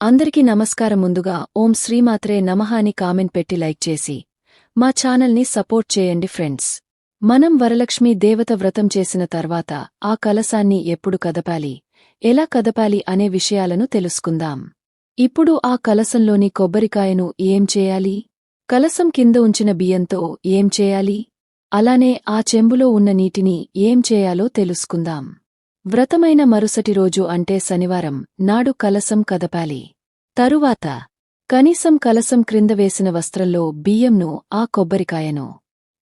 అందరికీ నమస్కారం ముందుగా ఓం శ్రీమాత్రే నమః అని కామెంట్ పెట్టి లైక్ చేసి మా ఛానల్ని సపోర్ట్ చేయండి ఫ్రెండ్స్. మనం వరలక్ష్మి దేవత వ్రతం చేసిన తర్వాత ఆ కలసాన్ని ఎప్పుడు కదపాలి ఎలా కదపాలి అనే విషయాలను తెలుసుకుందాం. ఇప్పుడు ఆ కలసంలోని కొబ్బరికాయను ఏం చేయాలి? కలసం కింద ఉంచిన బియ్యంతో ఏం చేయాలి? అలానే ఆ చెంబులో ఉన్న నీటిని ఏం చేయాలో తెలుసుకుందాం. వ్రతమైన మరుసటి రోజు అంటే శనివారం నాడు కలసం కదపాలి. తరువాత కనీసం కలసం క్రింద వేసిన వస్త్రంలో బియ్యంను ఆ కొబ్బరికాయను.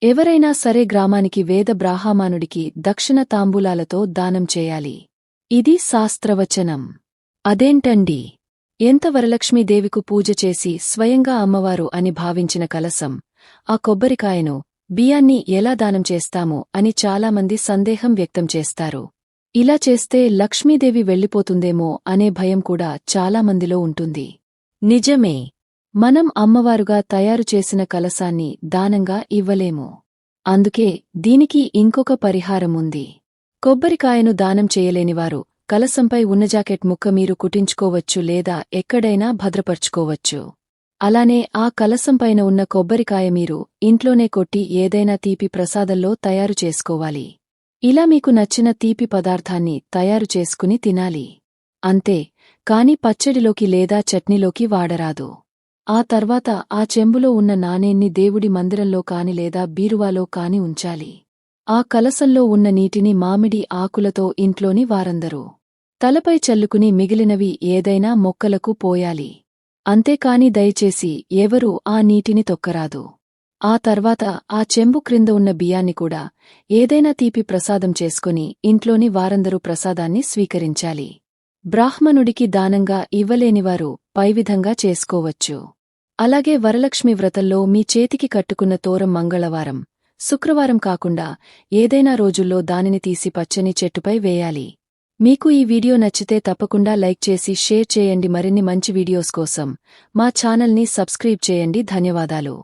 ఎవరైనా సరే గ్రామానికి వేద బ్రాహ్మణుడికి దక్షిణ తాంబూలాలతో దానం చేయాలి. ఇది శాస్త్రవచనం. అదేంటండి? ఎంత వరలక్ష్మీదేవికు పూజ చేసి స్వయంగా అమ్మవారు అని భావించిన కలసం ఆ కొబ్బరికాయను బియ్యాన్ని ఎలా దానం చేస్తాము అని చాలామంది సందేహం వ్యక్తం చేస్తారు. ఇలా చేస్తే లక్ష్మీదేవి వెళ్ళిపోతుందేమో అనే భయం కూడా చాలామందిలో ఉంటుంది. నిజమే. మనం అమ్మవారుగా తయారు చేసిన కలసాన్ని దానంగా ఇవ్వలేము. అందుకే దీనికి ఇంకొక పరిహారం ఉంది. కొబ్బరికాయను దానం చేయలేనివారు కలసంపై ఉన్న జాకెట్ ముక్క మీరు కుటించుకోవచ్చు లేదా ఎక్కడైనా భద్రపర్చుకోవచ్చు. అలానే ఆ కలసంపైన ఉన్న కొబ్బరికాయ మీరు ఇంట్లోనే కొట్టి ఏదైనా తీపి ప్రసాదంలో తయారు చేసుకోవాలి. ఇలా మీకు నచ్చిన తీపి పదార్థాన్ని తయారు చేసుకుని తినాలి. అంతే కాని పచ్చడిలోకి లేదా చట్నీలోకి వాడరాదు. ఆ తర్వాత ఆ చెంబులో ఉన్న నాణేన్ని దేవుడి మందిరంలో కాని లేదా బీరువాలో కాని ఉంచాలి. ఆ కలసంలో ఉన్న నీటిని మామిడి ఆకులతో ఇంట్లోని వారందరూ తలపై చల్లుకుని మిగిలినవి ఏదైనా మొక్కలకు పోయాలి. అంతేకాని దయచేసి ఎవరూ ఆ నీటిని తొక్కరాదు. ఆ తర్వాత ఆ చెంబు క్రింద ఉన్న బియ్యాన్ని కూడా ఏదైనా తీపి ప్రసాదం చేసుకుని ఇంట్లోని వారందరూ ప్రసాదాన్ని స్వీకరించాలి. బ్రాహ్మణుడికి దానంగా ఇవ్వలేనివారు పైవిధంగా చేసుకోవచ్చు. అలాగే వరలక్ష్మి వ్రతంలో మీ చేతికి కట్టుకున్న తోరం మంగళవారం శుక్రవారం కాకుండా ఏదైనా రోజుల్లో దానిని తీసి పచ్చని చెట్టుపై వేయాలి. మీకు ఈ వీడియో నచ్చితే తప్పకుండా లైక్ చేసి షేర్ చేయండి. మరిన్ని మంచి వీడియోస్ కోసం మా ఛానల్ని సబ్స్క్రైబ్ చేయండి. ధన్యవాదాలు.